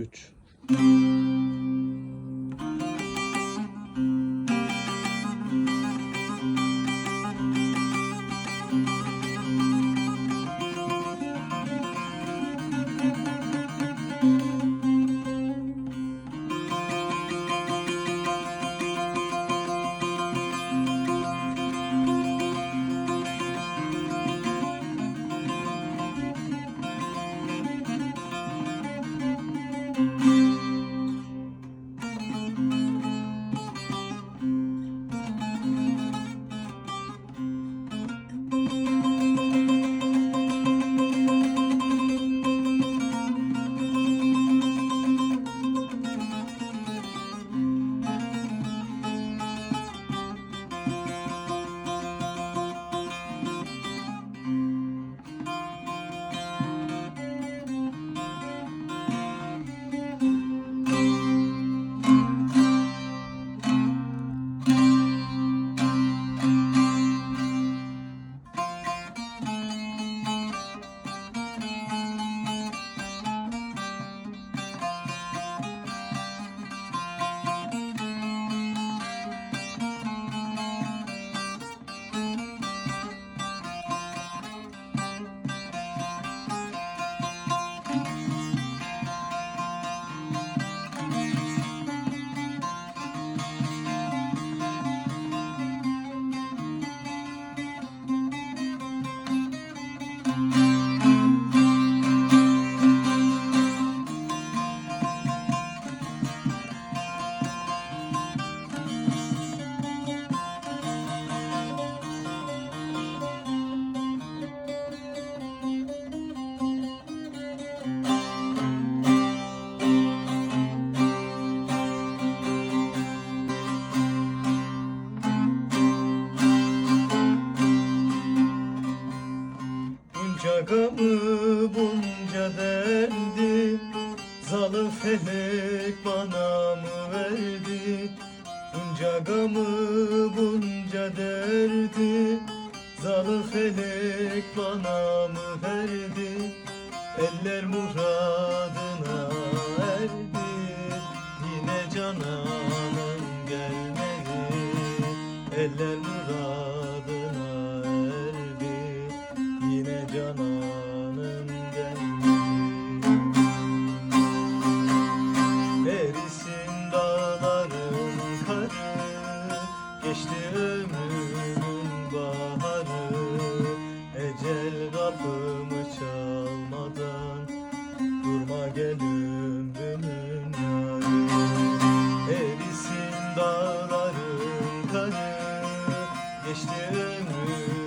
3 bunca derdi Zalı felek bana mı verdi? Bunca gamı bunca derdi Zalı felek bana mı verdi? Eller muradına erdi Yine cananım gelmedi. Eller muradına geçti